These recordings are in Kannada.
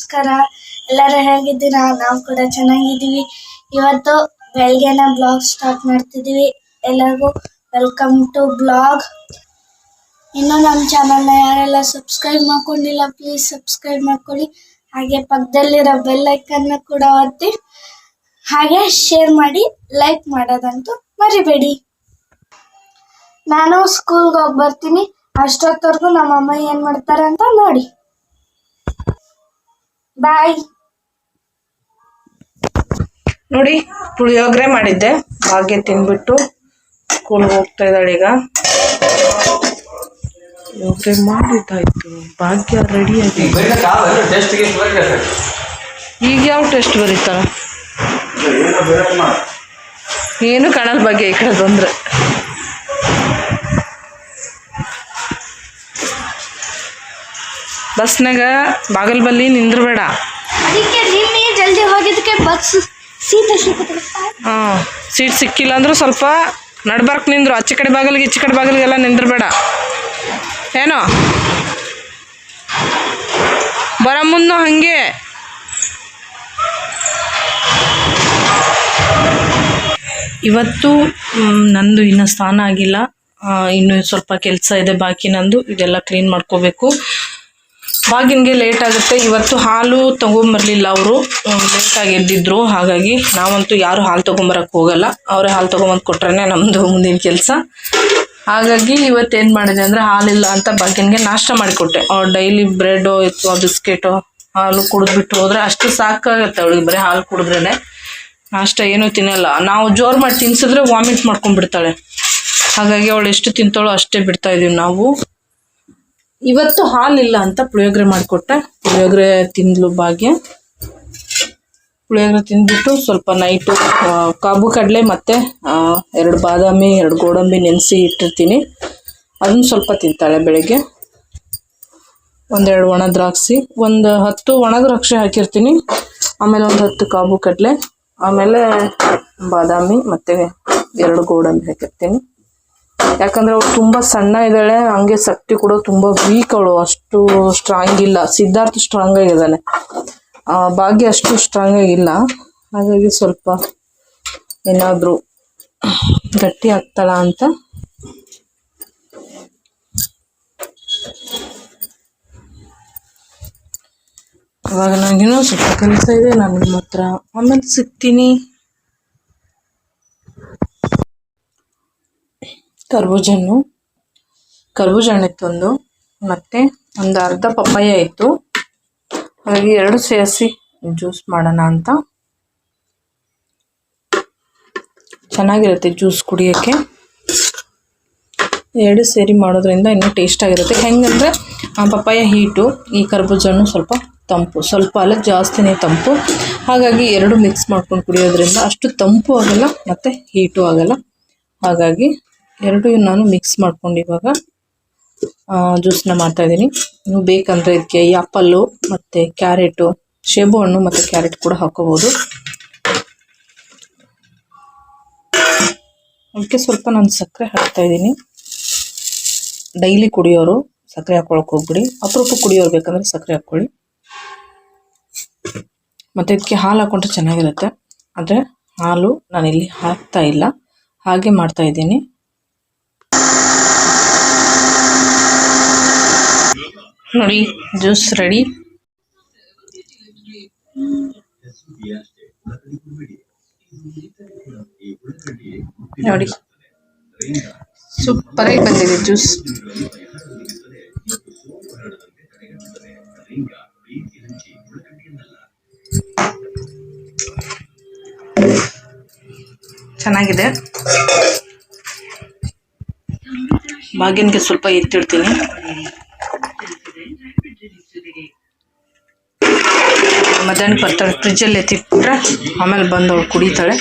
ನಮಸ್ಕಾರ. ಎಲ್ಲರೂ ಹೇಗಿದ್ದೀರಾ? ನಾವು ಕೂಡ ಚೆನ್ನಾಗಿದ್ದೀವಿ. ಇವತ್ತು ಬೆಳಗ್ಗೆನ ಬ್ಲಾಗ್ ಸ್ಟಾರ್ಟ್ ಮಾಡ್ತಿದ್ದೀವಿ. ಎಲ್ಲರಿಗೂ ವೆಲ್ಕಮ್ ಟು ಬ್ಲಾಗ್. ಇನ್ನು ನಮ್ಮ ಚಾನಲ್ನ ಯಾರೆಲ್ಲ ಸಬ್ಸ್ಕ್ರೈಬ್ ಮಾಡ್ಕೊಂಡಿಲ್ಲ, ಪ್ಲೀಸ್ ಸಬ್ಸ್ಕ್ರೈಬ್ ಮಾಡ್ಕೊಳ್ಳಿ. ಹಾಗೆ ಪಕ್ಕದಲ್ಲಿರೋ ಬೆಲ್ ಐಕನ್ನ ಕೂಡ ಒತ್ತಿ. ಹಾಗೆ ಶೇರ್ ಮಾಡಿ, ಲೈಕ್ ಮಾಡೋದಂತೂ ಮರಿಬೇಡಿ. ನಾನು ಸ್ಕೂಲ್ಗೆ ಹೋಗಿ ಬರ್ತೀನಿ ಅಷ್ಟೊತ್ತವರೆಗೂ ನಮ್ಮ ಅಮ್ಮ ಏನು ಮಾಡ್ತಾರೆ ಅಂತ ನೋಡಿ. ಬಾಯ್ ನೋಡಿ ಪುಳಿಯೋಗರೆ ಮಾಡಿದ್ದೆ. ಭಾಗ್ಯ ತಿನ್ಬಿಟ್ಟು ಸ್ಕೂಲ್ಗೆ ಹೋಗ್ತಾ ಇದ್ದಾಳೆ ಈಗ. ಪುಳಿಯೋಗರೆ ಮಾಡಿದ್ದಾಯ್ತು. ಭಾಗ್ಯ ರೆಡಿ ಆಗಿದೆ. ಈಗ ಯಾವ ಟೆಸ್ಟ್ ಬರೀತಾರ? ಏನು ಕಾಣಲ್ ಬಗ್ಗೆ ಈ ಕಡೆ ಬಂದ್ರೆ. ಬಸ್ನಾಗ ಬಾಗಲ್ ಬಲ್ಲಿ ನಿಂದ್ರಬೇಡ ಜಲ್ದಿ ಹೋಗಿದ್ದಕ್ಕೆ ಬಸ್ ಸಿಕ್ಕಿದ್ರೆ ಹಾಂ ಸೀಟ್ ಸಿಕ್ಕಿಲ್ಲ ಅಂದ್ರೂ ಸ್ವಲ್ಪ ನಡ್ಬಾರ್ಕ್ ನಿಂದ್ರು. ಆಚೆ ಕಡೆ ಬಾಗಿಲಿಗೆ ಈಚೆ ಕಡೆ ಬಾಗಿಲಿಗೆಲ್ಲ ನಿಂದ್ರಬೇಡ. ಏನೋ? ಬರ ಮುನ್ನು ಹಾಗೆ. ಇವತ್ತು ನಂದು ಇನ್ನು ಸ್ನಾನ ಆಗಿಲ್ಲ. ಇನ್ನು ಸ್ವಲ್ಪ ಕೆಲಸ ಇದೆ ಬಾಕಿ ನಂದು. ಇದೆಲ್ಲ ಕ್ಲೀನ್ ಮಾಡ್ಕೋಬೇಕು. ಬಾಗಿನ್ಗೆ ಲೇಟ್ ಆಗುತ್ತೆ. ಇವತ್ತು ಹಾಲು ತಗೊಂಬರ್ಲಿಲ್ಲ ಅವರು. ಲೇಟಾಗಿ ಎದ್ದಿದ್ರು. ಹಾಗಾಗಿ ನಾವಂತೂ ಯಾರು ಹಾಲು ತೊಗೊಂಬರಕ್ಕೆ ಹೋಗಲ್ಲ. ಅವರೇ ಹಾಲು ತಗೊಂಬಂದು ಕೊಟ್ರೆ ನಮ್ಮದು ಮುಂದಿನ ಕೆಲಸ. ಹಾಗಾಗಿ ಇವತ್ತೇನು ಮಾಡಿದೆ ಅಂದರೆ ಹಾಲಿಲ್ಲ ಅಂತ ಬಾಗಿನ್ಗೆ ನಾಷ್ಟ ಮಾಡಿಕೊಟ್ಟೆ. ಅವ್ರು ಡೈಲಿ ಬ್ರೆಡ್ ಅಥವಾ ಬಿಸ್ಕೆಟೋ ಹಾಲು ಕುಡಿದ್ಬಿಟ್ಟು ಹೋದ್ರೆ ಅಷ್ಟು ಸಾಕಾಗುತ್ತೆ ಅವಳಿಗೆ ಬರೀ ಹಾಲು ಕುಡಿದ್ರೇ ನಾಷ್ಟ ಏನೂ ತಿನ್ನಲ್ಲ. ನಾವು ಜೋರು ಮಾಡಿ ತಿನ್ಸಿದ್ರೆ ವಾಮಿಟ್ ಮಾಡ್ಕೊಂಡ್ಬಿಡ್ತಾಳೆ. ಹಾಗಾಗಿ ಅವಳು ಎಷ್ಟು ತಿಂತಾಳೋ ಅಷ್ಟೇ ಬಿಡ್ತಾ ಇದೀವಿ ನಾವು. ಇವತ್ತು ಹಾಲಿಲ್ಲ ಅಂತ ಪುಳಿಯೋಗರೆ ಮಾಡಿಕೊಟ್ಟೆ ಪುಳಿಯೋಗರೆ ತಿಂದ್ಲು ಭಾಗ್ಯ. ಪುಳಿಯೋಗರೆ ತಿಂದ್ಬಿಟ್ಟು ಸ್ವಲ್ಪ ನೈಟು ಕಾಬು ಕಡಲೆ ಮತ್ತು ಎರಡು ಬಾದಾಮಿ, ಎರಡು ಗೋಡಂಬಿ ನೆನೆಸಿ ಇಟ್ಟಿರ್ತೀನಿ. ಅದನ್ನು ಸ್ವಲ್ಪ ತಿಂತಾಳೆ ಬೆಳಗ್ಗೆ. ಒಂದೆರಡು ಒಣ ದ್ರಾಕ್ಷಿ, ಒಂದು ಹತ್ತು ಒಣ ದ್ರಾಕ್ಷಿ ಹಾಕಿರ್ತೀನಿ. ಆಮೇಲೆ ಒಂದು ಹತ್ತು ಕಾಬು ಕಡಲೆ, ಆಮೇಲೆ ಬಾದಾಮಿ ಮತ್ತು ಎರಡು ಗೋಡಂಬಿ ಹಾಕಿರ್ತೀನಿ. ಯಾಕಂದ್ರೆ ಅವಳು ತುಂಬ ಸಣ್ಣ ಇದ್ದಾಳೆ, ಹಂಗೆ ಶಕ್ತಿ ಕೂಡ ತುಂಬ ವೀಕ್ ಅವಳು. ಅಷ್ಟು ಸ್ಟ್ರಾಂಗ್ ಇಲ್ಲ. ಸಿದ್ಧಾರ್ಥ ಸ್ಟ್ರಾಂಗ್ ಆಗಿದ್ದಾನೆ. ಭಾಗ್ಯ ಅಷ್ಟು ಸ್ಟ್ರಾಂಗ್ ಆಗಿಲ್ಲ. ಹಾಗಾಗಿ ಸ್ವಲ್ಪ ಏನಾದರೂ ಗಟ್ಟಿ ಆಗ್ತಾಳ ಅಂತ. ಇವಾಗ ನನಗೇನೋ ಸ್ವಲ್ಪ ಕೆಲಸ ಇದೆ. ನಾನು ನಿಮ್ಮ ಹತ್ರ ಆಮೇಲೆ ಸಿಗ್ತೀನಿ. ಕರ್ಬೂಜನ್ನು ಕರ್ಬೂಜ ಹಣ್ಣಿತ್ತೊಂದು ಮತ್ತು ಒಂದು ಅರ್ಧ ಪಪ್ಪಾಯ ಇತ್ತು. ಹಾಗಾಗಿ ಎರಡು ಸೇರಿಸಿ ಜ್ಯೂಸ್ ಮಾಡೋಣ ಅಂತ. ಚೆನ್ನಾಗಿರುತ್ತೆ ಜ್ಯೂಸ್ ಕುಡಿಯೋಕ್ಕೆ. ಎರಡು ಸೇರಿ ಮಾಡೋದ್ರಿಂದ ಇನ್ನೂ ಟೇಸ್ಟ್ ಆಗಿರುತ್ತೆ. ಹೆಂಗಂದರೆ ಪಪ್ಪಾಯ ಹೀಟು, ಈ ಕರ್ಬೂಜ ಹಣ್ಣು ಸ್ವಲ್ಪ ತಂಪು, ಸ್ವಲ್ಪ ಅಲ್ಲ, ಜಾಸ್ತಿನೇ ತಂಪು. ಹಾಗಾಗಿ ಎರಡು ಮಿಕ್ಸ್ ಮಾಡ್ಕೊಂಡು ಕುಡಿಯೋದ್ರಿಂದ ಅಷ್ಟು ತಂಪು ಆಗೋಲ್ಲ, ಮತ್ತು ಹೀಟು ಆಗಲ್ಲ. ಹಾಗಾಗಿ ಎರಡು ನಾನು ಮಿಕ್ಸ್ ಮಾಡ್ಕೊಂಡು ಇವಾಗ ಜ್ಯೂಸ್ನ ಮಾಡ್ತಾಯಿದ್ದೀನಿ ನೀವು ಬೇಕಂದರೆ ಇದಕ್ಕೆ ಆ್ಯಪಲ್ಲು ಮತ್ತು ಕ್ಯಾರೆಟು ಶೇಬು ಹಣ್ಣು ಮತ್ತು ಕ್ಯಾರೆಟ್ ಕೂಡ ಹಾಕೋಬೋದು. ಅದಕ್ಕೆ ಸ್ವಲ್ಪ ನಾನು ಸಕ್ಕರೆ ಹಾಕ್ತಾ ಇದ್ದೀನಿ. ಡೈಲಿ ಕುಡಿಯೋರು ಸಕ್ಕರೆ ಹಾಕೊಳಕ್ಕೆ ಹೋಗ್ಬಿಡಿ. ಅಪರೂಪ ಕುಡಿಯೋರು ಬೇಕಂದ್ರೆ ಸಕ್ಕರೆ ಹಾಕ್ಕೊಳ್ಳಿ. ಮತ್ತು ಇದಕ್ಕೆ ಹಾಲು ಹಾಕೊಂಡ್ರೆ ಚೆನ್ನಾಗಿರುತ್ತೆ. ಆದರೆ ಹಾಲು ನಾನಿಲ್ಲಿ ಹಾಕ್ತಾ ಇಲ್ಲ. ಹಾಗೆ ಮಾಡ್ತಾ ಇದ್ದೀನಿ. ನೋಡಿ ಜ್ಯೂಸ್ ರೆಡಿ ನೋಡಿ. ಸೂಪರ್ ಆಗಿ ಬಂದಿದೆ ಜ್ಯೂಸ್ ಚೆನ್ನಾಗಿದೆ. ಬಾಗಿನ್ಗೆ ಸ್ವಲ್ಪ ಎತ್ತಿಡ್ತೀನಿ. ಮಧ್ಯಾಹ್ನಕ್ಕೆ ಬರ್ತಾಳೆ ಫ್ರಿಜ್ಜಲ್ಲಿ ಎತ್ತಿಟ್ಬಿಟ್ರೆ ಆಮೇಲೆ ಬಂದು ಅವಳು ಕುಡಿತಾಳೆ.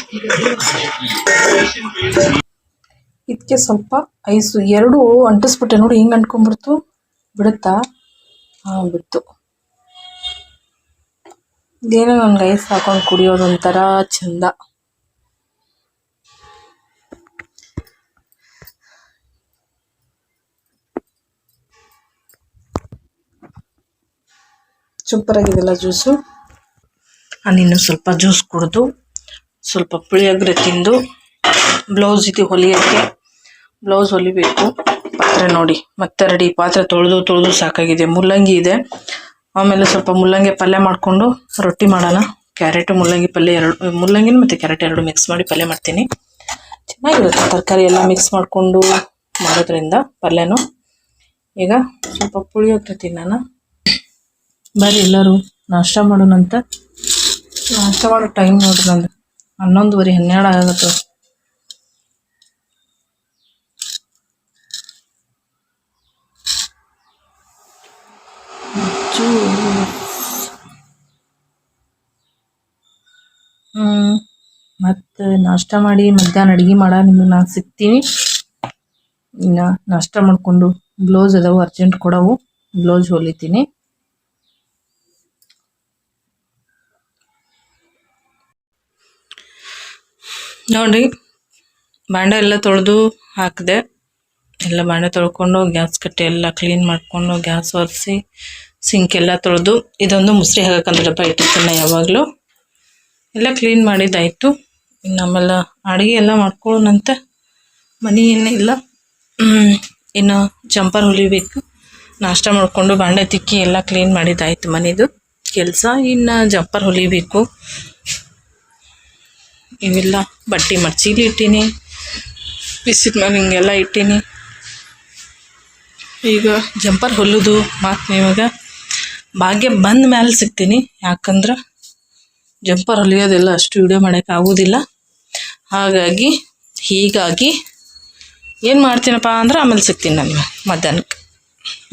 ಇದಕ್ಕೆ ಸ್ವಲ್ಪ ಐಸು ಎರಡು ಅಂಟಿಸ್ಬಿಟ್ಟೆ ನೋಡಿ, ಹಿಂಗೆ ಅಂಟ್ಕೊಂಡ್ಬಿಡ್ತು, ಬಿಡುತ್ತಾ? ಹಾಂ, ಬಿಡ್ತು. ಇದೇನೋ ನನಗೆ ಐಸ್ ಹಾಕೊಂಡು ಕುಡಿಯೋದು ಒಂಥರ ಚಂದ. ಸೂಪರ್ ಆಗಿದೆಲ್ಲ ಜ್ಯೂಸು? ನಾನಿನ್ನು ಸ್ವಲ್ಪ ಜ್ಯೂಸ್ ಕುಡಿದು, ಸ್ವಲ್ಪ ಪುಳಿಯೋಗರೆ ತಿಂದು, ಬ್ಲೌಸ್ ಇದು ಹೊಲಿಯೋಕ್ಕೆ, ಬ್ಲೌಸ್ ಹೊಲಿಬೇಕು. ಪಾತ್ರೆ ನೋಡಿ, ಮತ್ತೆ ರೆಡಿ. ಪಾತ್ರೆ ತೊಳೆದು ತೊಳೆದು ಸಾಕಾಗಿದೆ. ಮುಲ್ಲಂಗಿ ಇದೆ. ಆಮೇಲೆ ಸ್ವಲ್ಪ ಮುಲ್ಲಂಗಿ ಪಲ್ಯ ಮಾಡಿಕೊಂಡು ರೊಟ್ಟಿ ಮಾಡೋಣ. ಕ್ಯಾರೆಟು, ಮುಲ್ಲಂಗಿ ಪಲ್ಯ ಎರಡು, ಮುಲ್ಲಂಗಿನ ಮತ್ತು ಕ್ಯಾರೆಟ್ ಎರಡು ಮಿಕ್ಸ್ ಮಾಡಿ ಪಲ್ಯ ಮಾಡ್ತೀನಿ. ಚೆನ್ನಾಗಿರುತ್ತೆ. ತರಕಾರಿ ಎಲ್ಲ ಮಿಕ್ಸ್ ಮಾಡಿಕೊಂಡು ಮಾಡೋದ್ರಿಂದ ಪಲ್ಯನೂ. ಈಗ ಸ್ವಲ್ಪ ಪುಳಿಯೋಗರೆ ತಿನ್ನೋಣ. ಬರ್ರಿ ಎಲ್ಲರೂ, ನಾಷ್ಟ ಮಾಡೋಣಂತ. ನಾಷ್ಟ ಮಾಡೋ ಟೈಮ್ ನೋಡ್ರಿ ನಂದು. ಹನ್ನೊಂದುವರೆ, ಹನ್ನೆರಡು ಆಗತ್ತ. ಮತ್ತೆ ನಾಷ್ಟ ಮಾಡಿ ಮಧ್ಯಾಹ್ನ ಅಡಿಗೆ ಮಾಡ, ನಿಮಗೆ ನಾನು ಸಿಗ್ತೀನಿ. ಇನ್ನ ನಾಷ್ಟ ಮಾಡ್ಕೊಂಡು ಬ್ಲೌಸ್ ಅದಾವು, ಅರ್ಜೆಂಟ್ ಕೊಡವು, ಬ್ಲೌಸ್ ಹೊಲಿತೀನಿ. ನೋಡ್ರಿ, ಬಾಂಡೆ ಎಲ್ಲ ತೊಳೆದು ಹಾಕಿದೆ, ಎಲ್ಲ ಬಾಂಡೆ ತೊಳ್ಕೊಂಡು ಗ್ಯಾಸ್ ಕಟ್ಟಿ ಎಲ್ಲ ಕ್ಲೀನ್ ಮಾಡಿಕೊಂಡು ಗ್ಯಾಸ್ ಒರೆಸಿ ಸಿಂಕ್ ಎಲ್ಲ ತೊಳೆದು, ಇದೊಂದು ಮುಸ್ರಿ ಹಾಕಂತ ಡಬ್ಬ ಇಟ್ಟಿರ್ತೀನಿ ಯಾವಾಗಲೂ. ಎಲ್ಲ ಕ್ಲೀನ್ ಮಾಡಿದ್ದಾಯಿತು. ನಮ್ಮೆಲ್ಲ ಅಡುಗೆ ಎಲ್ಲ ಮಾಡ್ಕೊಳ್ಳೋಣಂತೆ. ಮನೆ ಇಲ್ಲ. ಇನ್ನು ಜಂಪರ್ ಹೊಲಿಬೇಕು. ನಾಷ್ಟ ಮಾಡಿಕೊಂಡು ಬಾಂಡೆ ತಿಕ್ಕಿ ಎಲ್ಲ ಕ್ಲೀನ್ ಮಾಡಿದ್ದಾಯಿತು ಮನೆದು. ಕೆಲಸ, ಇನ್ನು ಜಂಪರ್ ಹೊಲಿಬೇಕು. ಇವೆಲ್ಲ ಬಟ್ಟೆ ಮಡ್ಚೀಲಿ ಇಟ್ಟೀನಿ, ಬಿಸಿದ ಮೇಲೆ ಹಿಂಗೆಲ್ಲ ಇಟ್ಟೀನಿ. ಈಗ ಜಂಪರ್ ಹೊಲಿದು ಮತ್ತು ನಿಮಗೆ ಭಾಗ್ಯ ಬಂದ ಮೇಲೆ ಸಿಗ್ತೀನಿ, ಯಾಕಂದ್ರೆ ಜಂಪರ್ ಹೊಲಿಯೋದೆಲ್ಲ ಅಷ್ಟು ವಿಡಿಯೋ ಮಾಡೋಕೆ ಆಗೋದಿಲ್ಲ. ಹಾಗಾಗಿ ಹೀಗಾಗಿ ಏನು ಮಾಡ್ತೀನಪ್ಪ ಅಂದ್ರೆ ಆಮೇಲೆ ಸಿಗ್ತೀನಿ ನಾನು ಮಧ್ಯಾಹ್ನಕ್ಕೆ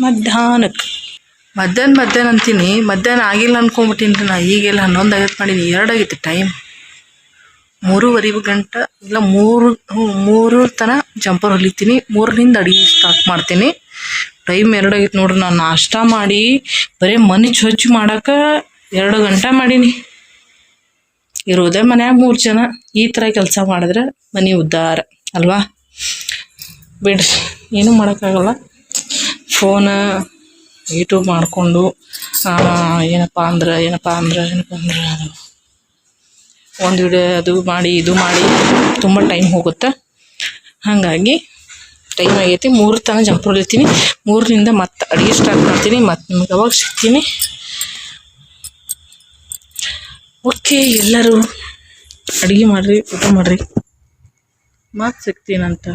ಮಧ್ಯಾಹ್ನಕ್ಕೆ ಮಧ್ಯಾಹ್ನ ಮಧ್ಯಾಹ್ನ ಅಂತೀನಿ, ಮಧ್ಯಾಹ್ನ ಆಗಿಲ್ಲ ಅನ್ಕೊಂಬಿಟ್ಟಿನಿ ನಾ, ಈಗೆಲ್ಲ ಹನ್ನೊಂದು ಐವತ್ತು ಮಾಡೀನಿ ಎರಡಾಗಿತ್ತು ಟೈಮ್ ಮೂರುವರೆ ಗಂಟ ಇಲ್ಲ ಮೂರು ಮೂರು ತನ ಜಂಪರ್ ಹೊಲಿತೀನಿ. ಮೂರರಿಂದ ಅಡುಗೆ ಸ್ಟಾರ್ಟ್ ಮಾಡ್ತೀನಿ. ಟೈಮ್ ಎರಡು ಆಗಿತ್ತು ನೋಡ್ರಿ, ನಾನು ನಾಷ್ಟ ಮಾಡಿ, ಬರೀ ಮನೆ ಸ್ವಚ್ಛ ಮಾಡಕ್ಕೆ ಎರಡು ಗಂಟೆ ಮಾಡೀನಿ. ಇರೋದೇ ಮನ್ಯಾಗ ಮೂರು ಜನ. ಈ ಥರ ಕೆಲಸ ಮಾಡಿದ್ರೆ ಮನೆ ಉದ್ಧಾರ ಅಲ್ವಾ? ಬಿಡ್ರಿ, ಏನೂ ಮಾಡೋಕ್ಕಾಗಲ್ಲ. ಫೋನ ಯೂಟ್ಯೂಬ್ ಮಾಡಿಕೊಂಡು ಏನಪ್ಪ ಅಂದ್ರೆ ಏನಪ್ಪ ಅಂದ್ರೆ ಏನಪ್ಪ ಅಂದ್ರೆ ಅದು. ಒಂದು ವಿಡಿಯೋ ಅದು ಮಾಡಿ, ಇದು ಮಾಡಿ, ತುಂಬ ಟೈಮ್ ಹೋಗುತ್ತೆ. ಹಾಗಾಗಿ ಟೈಮ್ ಆಗೈತಿ. ಮೂರು ತನಕ ಜಂಪ್ ಹೊಡಿತೀನಿ ಮೂರರಿಂದ ಮತ್ತೆ ಅಡುಗೆ ಸ್ಟಾರ್ಟ್ ಮಾಡ್ತೀನಿ. ಮತ್ತೆ ನಿಮ್ಗೆ ಅವಾಗ ಸಿಗ್ತೀನಿ? ಓಕೆ ಎಲ್ಲರೂ ಅಡುಗೆ ಮಾಡಿರಿ, ಊಟ ಮಾಡಿರಿ. ಮತ್ತೆ ಸಿಗ್ತೀನಂತ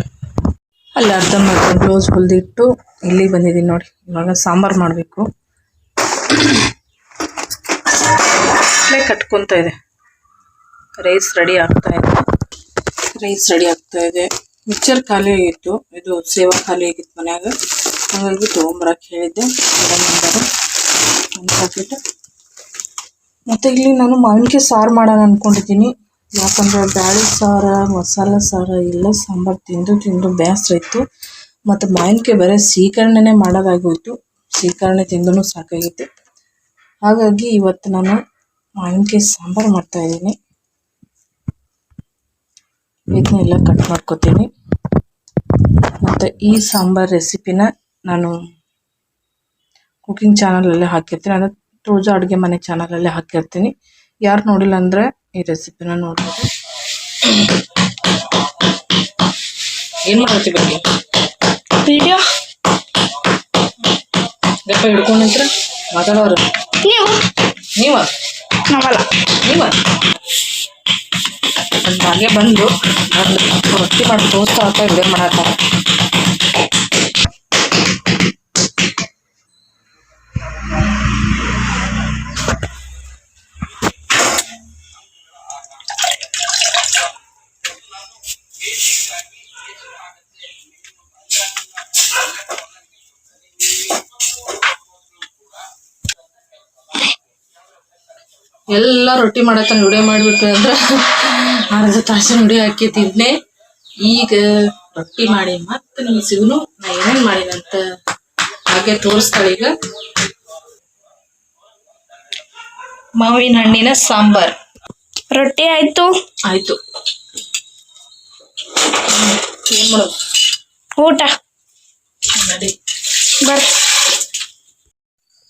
ಅಲ್ಲಿ, ಅರ್ಧ ಮಾಡ್ತೀನಿ ಕ್ಲೋಸ್ ಹೊಲಿದಿಟ್ಟು ಇಲ್ಲಿ ಬಂದಿದ್ದೀನಿ ನೋಡಿ. ಇವಾಗ ಸಾಂಬಾರು ಮಾಡಬೇಕು. ಕಟ್ಕೊತಾ ಇದೆ. ರೈಸ್ ರೆಡಿ ಆಗ್ತಾ ಇದೆ. ರೈಸ್ ರೆಡಿ ಆಗ್ತಾ ಇದೆ. ಮಿಕ್ಸರ್ ಖಾಲಿ ಆಗಿತ್ತು. ಇದು ಸೇವಾ ಖಾಲಿ ಆಗಿತ್ತು ಮನ್ಯಾಗ. ಹಾಗಾಗಿ ತೊಗೊಂಬರಕ್ಕೆ ಹೇಳಿದ್ದೆ. ಒಂದು ಪ್ಯಾಕೆಟ್ ಮತ್ತು ಇಲ್ಲಿ ನಾನು ಮಾವಿನಕಾಯಿ ಸಾರು ಮಾಡೋಣ ಅಂದ್ಕೊಂಡಿದ್ದೀನಿ ಯಾಕಂದ್ರೆ ಬ್ಯಾಳೆ ಸಾರ, ಮಸಾಲೆ ಸಾರ ಎಲ್ಲ ಸಾಂಬಾರು ತಿಂದು ತಿಂದು ಬೇಸರ ಇತ್ತು ಮತ್ತು ಮಾವಿನಕಾಯಿ ಬರೀ ಸೀಕರಣೆನೇ ಮಾಡೋದಾಗೋಯ್ತು. ಸೀಕರಣೆ ತಿಂದು ಸಾಕಾಗಿತ್ತು ಹಾಗಾಗಿ ಇವತ್ತು ನಾನು ಮಾವಿನಕಾಯಿ ಸಾಂಬಾರು ಮಾಡ್ತಾ ಇದ್ದೀನಿ. ಇದನ್ನೆಲ್ಲ ಕಟ್ ಮಾಡ್ಕೋತೀನಿ. ಮತ್ತು ಈ ಸಾಂಬಾರ್ ರೆಸಿಪಿನ ನಾನು ಕುಕಿಂಗ್ ಚಾನಲಲ್ಲೇ ಹಾಕಿರ್ತೀನಿ. ಅಂದರೆ ರೋಜಾ ಅಡುಗೆ ಮನೆ ಚಾನಲಲ್ಲೇ ಹಾಕಿರ್ತೀನಿ. ಯಾರು ನೋಡಿಲ್ಲ ಅಂದರೆ ಈ ರೆಸಿಪಿನ ನೋಡ್ಬೋದು. ಏನು ಮಾಡ್ತೀವಿ ಬಗ್ಗೆ? ವಿಡಿಯೋ? ಗಪ್ಪ ಹಿಡ್ಕೊಂಡು ನಂತರ. ಮಾತಾಡೋರು. ನೀವು? ನೀವ? ನಾವಲ್ಲ. ನೀವ? ನನ್ನ ಹಾಗೆ ಬಂದು ರೊಟ್ಟಿ ಮಾಡಿ ತೋರಿಸ್ತಾ ಅಂತ ವಿಡಿಯೋ ಮಾಡತ್ತಾರ? ಎಲ್ಲ ರೊಟ್ಟಿ ಮಾಡತ್ತ ವಿಡಿಯೋ ಮಾಡ್ಬಿಟ್ಟು ಅಂದ್ರೆ ಅರ್ಧ ತಾಸಿನ ಹಾಕಿ ತಿನ್ನೆ ಈಗ ರೊಟ್ಟಿ ಮಾಡಿ ಮತ್ತೆ ನಿಮ್ಗೆ ಸಿಗುನು ನಾ ಏನೇನ್ ಮಾಡಿನಂತ ಹಾಗೆ ತೋರಿಸ್ತಾಳೆ ಈಗ. ಮಾವಿನ ಹಣ್ಣಿನ ಸಾಂಬಾರ್. ರೊಟ್ಟಿ ಆಯ್ತು? ಆಯ್ತು. ಏನ್ ಮಾಡೋದು? ಊಟ. ನೋಡಿ. ಬರ್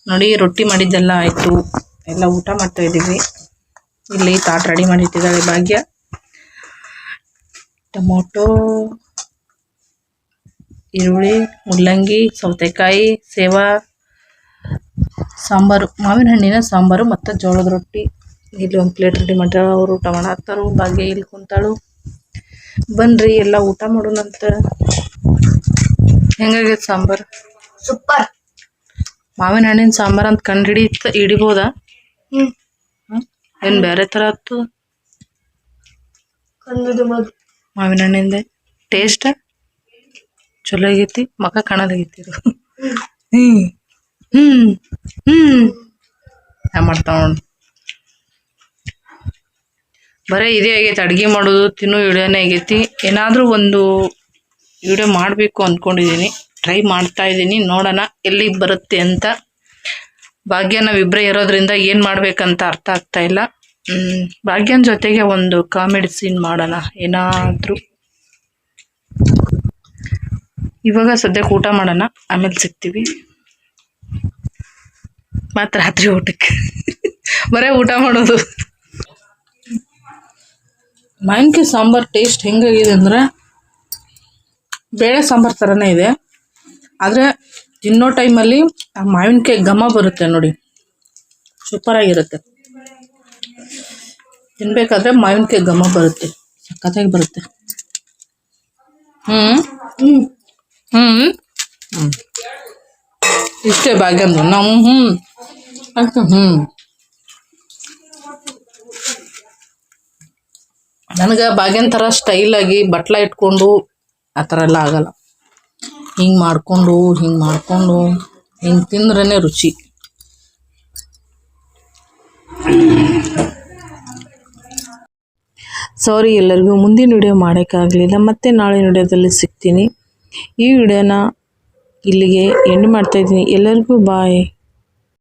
ನೋಡಿ ರೊಟ್ಟಿ ಮಾಡಿದ್ದೆಲ್ಲ ಆಯಿತು. ಎಲ್ಲ ಊಟ ಮಾಡ್ತಾ ಇದ್ದೀವಿ. ಇಲ್ಲಿ ತಾಟ್ ರೆಡಿ ಮಾಡಿಟ್ಟಿದ್ದಾಳೆ ಭಾಗ್ಯ. ಟೊಮೊಟೊ ಈರುಳ್ಳಿ ಮುಲ್ಲಂಗಿ ಸೌತೆಕಾಯಿ ಸೇವಾ ಸಾಂಬಾರು ಮಾವಿನ ಹಣ್ಣಿನ ಸಾಂಬಾರು ಮತ್ತು ಜೋಳದ ರೊಟ್ಟಿ. ಇಲ್ಲಿ ಒಂದು ಪ್ಲೇಟ್ ರೆಡಿ ಮಾಡ್ಯಾಳ ಅವರು ಊಟ ಮಾಡತ್ತಾರು. ಭಾಗ್ಯ ಇಲ್ಲಿ ಕುಂತಾಳು. ಬನ್ರಿ ಎಲ್ಲ ಊಟ ಮಾಡೋಣಂತ ಹೆಂಗಾಗೈತೆ ಸಾಂಬಾರು? ಸೂಪರ್. ಮಾವಿನ ಹಣ್ಣಿನ ಸಾಂಬಾರು ಅಂತ ಕಂಡು ಹಿಡಿತ ಹಿಡಿಬೋದಾ? ಏನು ಬೇರೆ ತರ ಇತ್ತು ಕಂಡಿಡ್ಬೋದು ಮಾವಿನ ಹಣ್ಣಿಂದ ಟೇಸ್ಟ್ ಚಲೋ ಆಗೈತಿ. ಮಕ ಕಾಣಲಾಗೈತಿ ಇದು. ಹ್ಮ್. ಹ್ಮ್. ಹ್ಮ್. ಹ್ಯಾಂಗ ಮಾಡ್ತಾವ ನೋಡಿ. ಬರೀ ಇದೇ ಆಗೈತಿ. ಅಡ್ಗೆ ಮಾಡೋದು ತಿನ್ನೋ ವಿಡಿಯೋನೇ ಆಗೈತಿ. ಏನಾದರೂ ಒಂದು ವಿಡಿಯೋ ಮಾಡಬೇಕು ಅಂದ್ಕೊಂಡಿದ್ದೀನಿ ಟ್ರೈ ಮಾಡ್ತಾ ಇದ್ದೀನಿ ನೋಡೋಣ ಎಲ್ಲಿಗೆ ಬರುತ್ತೆ ಅಂತ. ಭಾಗ್ಯ ನಾವಿಬ್ಬರೇ ಇರೋದ್ರಿಂದ ಏನು ಮಾಡ್ಬೇಕಂತ ಅರ್ಥ ಆಗ್ತಾ ಇಲ್ಲ. ಭಾಗ್ಯನ ಜೊತೆಗೆ ಒಂದು ಕಾಮಿಡಿ ಸೀನ್ ಮಾಡೋಣ, ಏನಾದ್ರು. ಇವಾಗ ಸದ್ಯಕ್ಕೆ ಊಟ ಮಾಡೋಣ, ಆಮೇಲೆ ಸಿಗ್ತೀವಿ. ಮಾತ್ರ ರಾತ್ರಿ ಊಟಕ್ಕೆ. ಬರೇ ಊಟ ಮಾಡೋದು. ಮಾವಿನಕಾಯಿ ಸಾಂಬಾರ್ ಟೇಸ್ಟ್ ಹೆಂಗಾಗಿದೆ ಅಂದ್ರೆ, ಬೇಳೆ ಸಾಂಬಾರ್ ಥರನೇ ಇದೆ. ಆದರೆ ತಿನ್ನೋ ಟೈಮಲ್ಲಿ ಆ ಮಾವಿನಕಾಯಿ ಘಮ ಬರುತ್ತೆ ನೋಡಿ. ಸೂಪರ್ ಆಗಿರುತ್ತೆ. ತಿನ್ಬೇಕಾದ್ರೆ ಮಾವಿನಕಾಯಿ ಘಮ ಬರುತ್ತೆ. ಸಖತ್ತಾಗಿ ಬರುತ್ತೆ. ಹ್ಞೂ ಹ್ಮ್. ಹ್ಞೂ ಹ್ಞೂ ಇಷ್ಟೇ ಅಂದ್ರೆ. ನಾವು ಹ್ಞೂ ಆಯ್ತು ಹ್ಞೂ ನನಗೆ ಭಾಗ್ಯನ ಥರ ಸ್ಟೈಲಾಗಿ ಬಟ್ಲ ಇಟ್ಕೊಂಡು ಆ ಥರ ಎಲ್ಲ ಆಗಲ್ಲ. ಹಿಂಗೆ ಮಾಡಿಕೊಂಡು ಹಿಂಗೆ ಮಾಡಿಕೊಂಡು, ಹಿಂಗೆ ತಿಂದ್ರೇ ರುಚಿ. ಸಾರಿ ಎಲ್ಲರಿಗೂ, ಮುಂದಿನ ವಿಡಿಯೋ ಮಾಡೋಕ್ಕಾಗಲಿಲ್ಲ, ಮತ್ತೆ ನಾಳೆ ವಿಡಿಯೋದಲ್ಲಿ ಸಿಗ್ತೀನಿ. ಈ ವಿಡಿಯೋನ ಇಲ್ಲಿಗೆ ಎಂಡ್ ಮಾಡ್ತಾಯಿದ್ದೀನಿ ಎಲ್ಲರಿಗೂ ಬಾಯ್